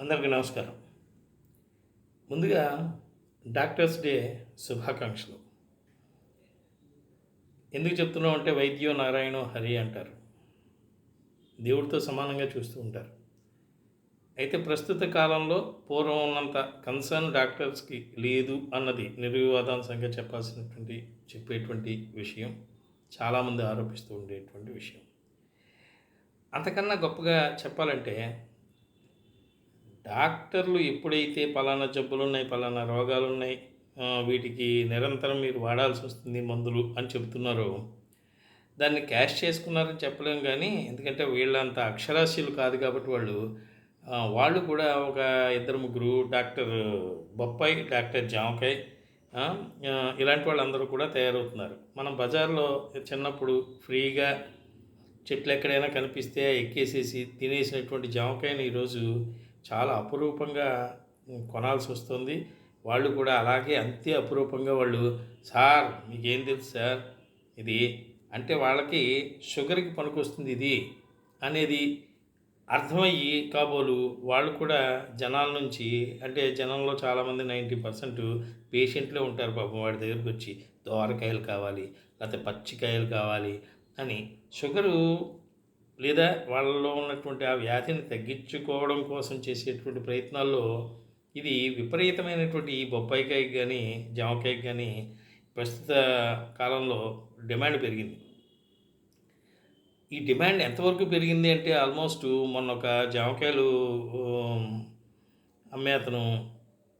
అందరికీ నమస్కారం. ముందుగా డాక్టర్స్ డే శుభాకాంక్షలు. ఎందుకు చెప్తున్నాం అంటే వైద్యో నారాయణో హరి అంటారు. దేవుడితో సమానంగా చూస్తూ ఉంటారు. అయితే ప్రస్తుత కాలంలో పూర్వం ఉన్నంత కన్సర్న్ డాక్టర్స్కి లేదు అన్నది నిర్వివాదాంశంగా చెప్పాల్సినటువంటి చెప్పేటువంటి విషయం చాలామంది ఆరోపిస్తూ ఉండేటువంటి విషయం. అంతకన్నా గొప్పగా చెప్పాలంటే డాక్టర్లు ఎప్పుడైతే పలానా జబ్బులు ఉన్నాయి పలానా రోగాలు ఉన్నాయి వీటికి నిరంతరం మీరు వాడాల్సి వస్తుంది మందులు అని చెప్తున్నారు దాన్ని క్యాష్ చేసుకున్నారని చెప్పలేము కానీ ఎందుకంటే వీళ్ళంత అక్షరాస్యులు కాదు కాబట్టి వాళ్ళు వాళ్ళు కూడా ఒక ఇద్దరు ముగ్గురు డాక్టర్ బొప్పాయి డాక్టర్ జామకాయ్ ఇలాంటి వాళ్ళందరూ కూడా తయారవుతున్నారు. మనం బజార్లో చిన్నప్పుడు ఫ్రీగా చెట్లు ఎక్కడైనా కనిపిస్తే ఎక్కేసేసి తినేసినటువంటి జామకాయని ఈరోజు చాలా అపురూపంగా కొనాల్సి వస్తుంది. వాళ్ళు కూడా అలాగే అంతే అపురూపంగా వాళ్ళు సార్ మీకేం తెలుసు సార్? ఇది అంటే వాళ్ళకి షుగర్కి పనికొస్తుంది ఇది అనేది అర్థమయ్యి కాబోలు వాళ్ళు కూడా జనాల నుంచి అంటే జనంలో చాలామంది నైంటీ పర్సెంట్ పేషెంట్లే ఉంటారు పాపం వాడి దగ్గరికి వచ్చి దోరకాయలు కావాలి లేకపోతే పచ్చికాయలు కావాలి అని షుగరు లేదా వాళ్ళలో ఉన్నటువంటి ఆ వ్యాధిని తగ్గించుకోవడం కోసం చేసేటువంటి ప్రయత్నాల్లో ఇది విపరీతమైనటువంటి ఈ బొప్పాయికాయకి కానీ జామకాయకి కానీ ప్రస్తుత కాలంలో డిమాండ్ పెరిగింది. ఈ డిమాండ్ ఎంతవరకు పెరిగింది అంటే ఆల్మోస్ట్ మొన్న ఒక జామకాయలు అమ్మే అతను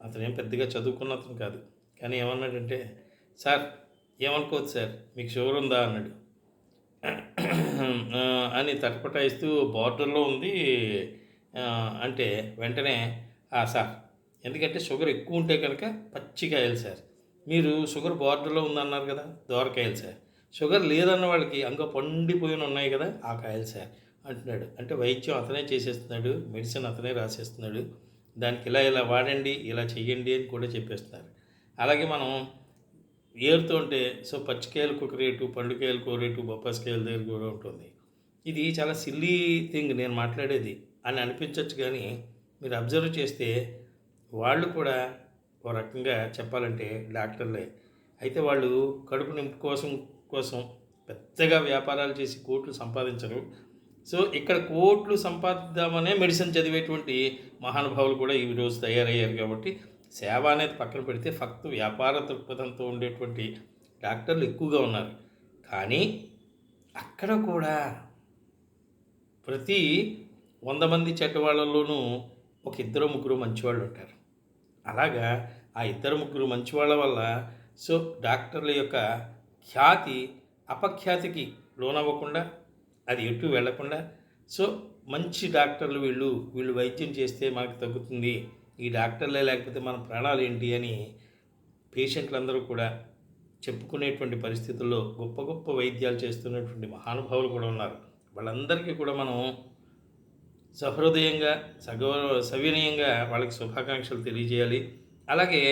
అతను ఏం పెద్దగా చదువుకున్న అతను కాదు. కానీ ఏమన్నాడంటే సార్ ఏమనుకోవచ్చు సార్ మీకు షుగర్ ఉందా? అన్నాడు. అని తటపటాయిస్తూ బార్డర్లో ఉంది. అంటే వెంటనే "ఆ, సార్ ఎందుకంటే షుగర్ ఎక్కువ ఉంటే కనుక పచ్చికాయలు సార్. మీరు షుగర్ బార్డర్లో ఉందన్నారు కదా దోరకాయలు సార్. షుగర్ లేదన్న వాళ్ళకి అంక పండిపోయిన ఉన్నాయి కదా ఆ కాయలు సార్. అంటున్నాడు. అంటే వైద్యం అతనే చేసేస్తున్నాడు మెడిసిన్ అతనే రాసేస్తున్నాడు. దానికి ఇలా ఇలా వాడండి ఇలా చెయ్యండి అని కూడా చెప్పేస్తున్నారు. అలాగే మనం ఏరుతూ ఉంటే సో పచ్చికాయలకు ఒక రేటు పండుకాయలకు ఒక రేటు బొప్పాసికాయల దగ్గర కూడా ఉంటుంది. ఇది చాలా సిల్లీ థింగ్ నేను మాట్లాడేది అని అనిపించవచ్చు కానీ మీరు అబ్జర్వ్ చేస్తే వాళ్ళు కూడా ఒక రకంగా చెప్పాలంటే డాక్టర్లే. అయితే వాళ్ళు కడుపు నింపు కోసం కోసం పెద్దగా వ్యాపారాలు చేసి కోట్లు సంపాదించరు. సో ఇక్కడ కోట్లు సంపాదిద్దామనే మెడిసిన్ చదివేటువంటి మహానుభావులు కూడా ఈ రోజు తయారయ్యారు కాబట్టి సేవ అనేది పక్కన పెడితే ఫక్త వ్యాపార దృక్పథంతో ఉండేటువంటి డాక్టర్లు ఎక్కువగా ఉన్నారు. కానీ అక్కడ కూడా ప్రతి వంద మంది చెడ్డవాళ్ళలోనూ ఒక ఇద్దరు ముగ్గురు మంచివాళ్ళు ఉంటారు. అలాగా ఆ ఇద్దరు ముగ్గురు మంచివాళ్ళ వల్ల సో డాక్టర్ల యొక్క ఖ్యాతి అపఖ్యాతికి లోనవ్వకుండా అది ఎటు వెళ్ళకుండా సో మంచి డాక్టర్లు వీళ్ళు వీళ్ళు వైద్యం చేస్తే మనకు తగ్గుతుంది ఈ డాక్టర్లే లేకపోతే మన ప్రాణాలు ఏంటి అని పేషెంట్లందరూ కూడా చెప్పుకునేటువంటి పరిస్థితుల్లో గొప్ప గొప్ప వైద్యాలు చేస్తున్నటువంటి మహానుభావులు కూడా ఉన్నారు. వాళ్ళందరికీ కూడా మనం సహృదయంగా సగౌరవ సవినయంగా వాళ్ళకి శుభాకాంక్షలు తెలియజేయాలి. అలాగే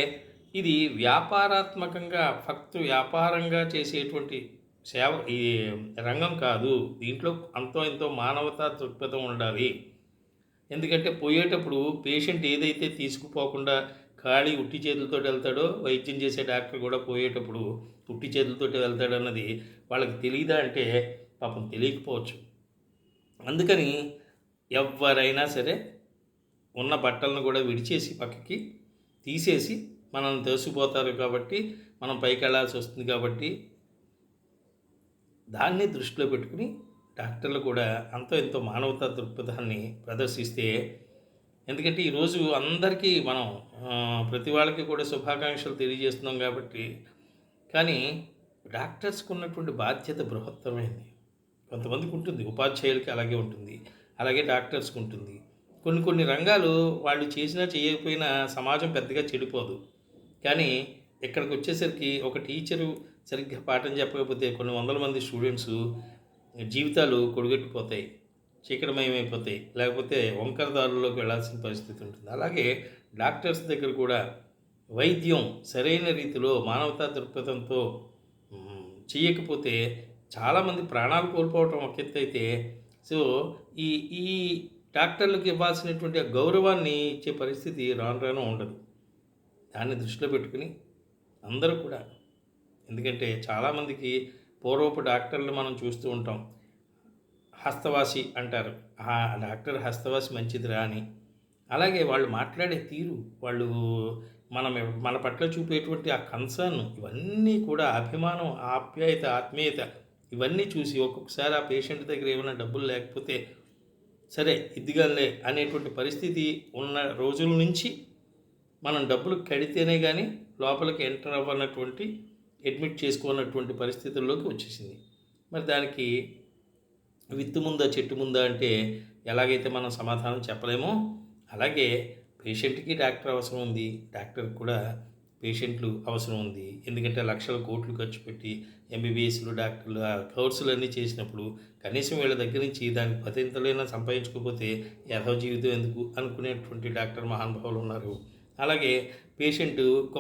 ఇది వ్యాపారాత్మకంగా ఫక్తు వ్యాపారంగా చేసేటువంటి సేవ ఈ రంగం కాదు. దీంట్లో అంతో ఎంతో మానవతా దృక్పథం ఉండాలి. ఎందుకంటే పోయేటప్పుడు పేషెంట్ ఏదైతే తీసుకుపోకుండా ఖాళీ ఉట్టి చేతులతో వెళ్తాడో వైద్యం చేసే డాక్టర్ కూడా పోయేటప్పుడు ఉట్టి చేతులతో వెళ్తాడు అన్నది వాళ్ళకి తెలియదా అంటే పాపం తెలియకపోవచ్చు. అందుకని ఎవరైనా సరే ఉన్న బట్టలను కూడా విడిచేసి పక్కకి తీసేసి మనల్ని తోసిపోతారు కాబట్టి మనం పైకి వెళ్ళాల్సి వస్తుంది కాబట్టి దాన్ని దృష్టిలో పెట్టుకుని డాక్టర్లు కూడా అంతో ఎంతో మానవతా దృక్పథాన్ని ప్రదర్శిస్తే ఎందుకంటే ఈరోజు అందరికీ మనం ప్రతి వాళ్ళకి కూడా శుభాకాంక్షలు తెలియజేస్తున్నాం కాబట్టి కానీ డాక్టర్స్కి ఉన్నటువంటి బాధ్యత బృహత్తరమైంది. కొంతమందికి ఉంటుంది ఉపాధ్యాయులకి అలాగే ఉంటుంది అలాగే డాక్టర్స్కి ఉంటుంది కొన్ని కొన్ని రంగాలు వాళ్ళు చేసినా చేయకపోయినా సమాజం పెద్దగా చెడిపోదు. కానీ ఇక్కడికి వచ్చేసరికి ఒక టీచరు సరిగ్గా పాఠం చెప్పకపోతే కొన్ని వందల మంది స్టూడెంట్స్ జీవితాలు కొడుగట్టిపోతాయి చీకటమయమైపోతాయి లేకపోతే వంకర దారుల్లోకి వెళ్ళాల్సిన పరిస్థితి ఉంటుంది. అలాగే డాక్టర్స్ దగ్గర కూడా వైద్యం సరైన రీతిలో మానవతా దృక్పథంతో చేయకపోతే చాలామంది ప్రాణాలు కోల్పోవటం ఒక ఎత్తు అయితే సో ఈ ఈ డాక్టర్లకు ఇవ్వాల్సినటువంటి గౌరవాన్ని ఇచ్చే పరిస్థితి రాను రాను ఉండదు. దాన్ని దృష్టిలో పెట్టుకుని అందరూ కూడా ఎందుకంటే చాలామందికి పూర్వపు డాక్టర్లు మనం చూస్తూ ఉంటాం. హస్తవాసి అంటారు. ఆ డాక్టర్ హస్తవాసి మంచిదిరా అని. అలాగే వాళ్ళు మాట్లాడే తీరు వాళ్ళు మనం మన పట్ల చూపేటువంటి ఆ కన్సర్న్ ఇవన్నీ కూడా అభిమానం ఆప్యాయత ఆత్మీయత ఇవన్నీ చూసి ఒక్కొక్కసారి ఆ పేషెంట్ దగ్గర ఏమైనా డబ్బులు లేకపోతే సరే ఇదిగాలే అనేటువంటి పరిస్థితి ఉన్న రోజుల నుంచి మనం డబ్బులు కడితేనే కానీ లోపలికి ఎంటర్ అవ్వనటువంటి అడ్మిట్ చేసుకున్నటువంటి పరిస్థితుల్లోకి వచ్చేసింది. మరి దానికి విత్తు ముందా చెట్టు ముందా అంటే ఎలాగైతే మనం సమాధానం చెప్పలేమో అలాగే పేషెంట్కి డాక్టర్ అవసరం ఉంది. డాక్టర్కి కూడా పేషెంట్లు అవసరం ఉంది. ఎందుకంటే లక్షల కోట్లు ఖర్చు పెట్టి ఎంబీబీఎస్లు డాక్టర్లు ఆ కోర్సులు అన్నీ చేసినప్పుడు కనీసం వీళ్ళ దగ్గర నుంచి దానికి పతింతలైనా సంపాదించుకోకపోతే యథో జీవితం ఎందుకు అనుకునేటువంటి డాక్టర్ మహానుభావులు ఉన్నారు. అలాగే పేషెంట్ గొప్ప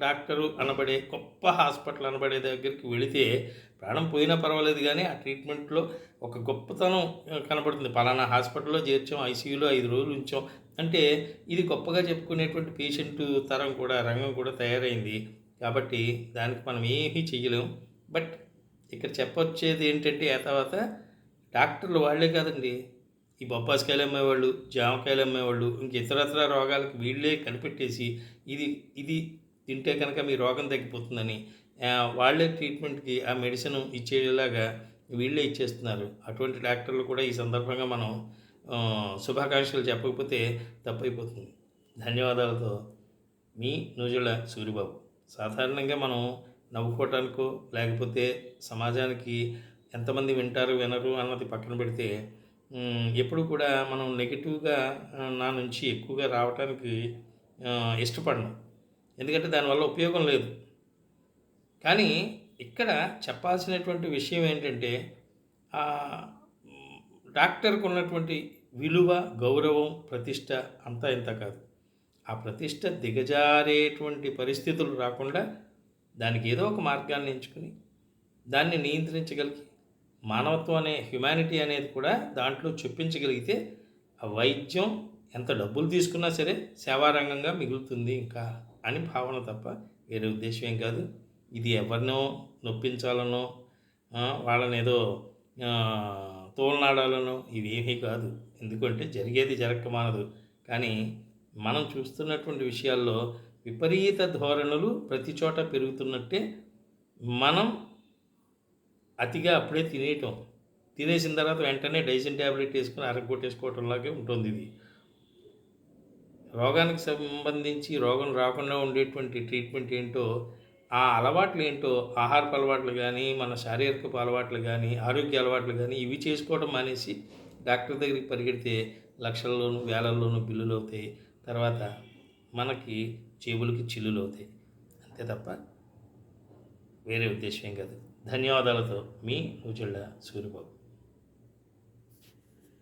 డాక్టరు అనబడే గొప్ప హాస్పిటల్ అనబడే దగ్గరికి వెళితే ప్రాణం పోయినా పర్వాలేదు కానీ ఆ ట్రీట్మెంట్లో ఒక గొప్పతనం కనబడుతుంది. పలానా హాస్పిటల్లో చేర్చాం ఐసీయూలో ఐదు రోజులు ఉంచాం. అంటే ఇది గొప్పగా చెప్పుకునేటువంటి పేషెంట్ తరం కూడా రంగం కూడా తయారైంది. కాబట్టి దానికి మనం ఏమీ చెయ్యలేం. బట్ ఇక్కడ చెప్పొచ్చేది ఏంటంటే ఆ తర్వాత డాక్టర్లు వాళ్ళే కాదండి. ఈ బొప్పాసికాయలు అమ్మేవాళ్ళు జామకాయలు అమ్మేవాళ్ళు ఇంక ఇతరత్ర రోగాలకు వీళ్ళే కనిపెట్టేసి ఇది ఇది తింటే కనుక మీ రోగం తగ్గిపోతుందని వాళ్ళే ట్రీట్మెంట్కి ఆ మెడిసిన్ ఇచ్చేలాగా వీళ్ళే ఇచ్చేస్తున్నారు. అటువంటి డాక్టర్లు కూడా ఈ సందర్భంగా మనం శుభాకాంక్షలు చెప్పకపోతే తప్పైపోతుంది. ధన్యవాదాలతో మీ నూజుల సూరిబాబు. సాధారణంగా మనం నవ్వుకోవటానికో లేకపోతే సమాజానికి ఎంతమంది వింటారు వినరు అన్నది పక్కన పెడితే ఎప్పుడు కూడా మనం నెగిటివ్గా నా నుంచి ఎక్కువగా రావటానికి ఇష్టపడను. ఎందుకంటే దానివల్ల ఉపయోగం లేదు. కానీ ఇక్కడ చెప్పాల్సినటువంటి విషయం ఏంటంటే ఆ, డాక్టర్కు ఉన్నటువంటి విలువ గౌరవం ప్రతిష్ట అంతా ఇంత కాదు. ఆ ప్రతిష్ట దిగజారేటువంటి పరిస్థితులు రాకుండా దానికి ఏదో ఒక మార్గాన్ని ఎంచుకుని దాన్ని నియంత్రించగలిగి మానవత్వం అనే హ్యుమానిటీ అనేది కూడా దాంట్లో చొప్పించగలిగితే ఆ వైద్యం ఎంత డబ్బులు తీసుకున్నా సరే సేవారంగంగా మిగులుతుంది ఇంకా. అని భావన తప్ప వేరే ఉద్దేశం ఏం కాదు. ఇది ఎవరినో నొప్పించాలనో వాళ్ళని ఏదో తోలనాడాలనో ఇవేమీ కాదు. ఎందుకంటే జరిగేది జరగక మానదు. కానీ మనం చూస్తున్నటువంటి విషయాల్లో విపరీత ధోరణులు ప్రతి చోట పెరుగుతున్నట్టే మనం అతిగా అప్పుడే తినేయటం. తినేసిన తర్వాత వెంటనే డైజిన్ ట్యాబ్లెట్ వేసుకుని అరగొట్టేసుకోవటంలాగే ఉంటుంది ఇది. రోగానికి సంబంధించి రోగం రాకుండా ఉండేటువంటి ట్రీట్మెంట్ ఏంటో ఆ అలవాట్లు ఏంటో ఆహారపు అలవాట్లు కానీ మన శారీరకపు అలవాట్లు కానీ ఆరోగ్య అలవాట్లు కానీ ఇవి చేసుకోవడం మానేసి డాక్టర్ దగ్గరికి పరిగెడితే లక్షల్లోనూ వేలల్లోనూ బిల్లులు అవుతాయి. తర్వాత మనకి జేబులకి చిల్లులు అవుతాయి. అంతే తప్ప వేరే ఉద్దేశం ఏం కాదు. ధన్యవాదాలతో మీ నూజెళ్ళ సూరిబాబు.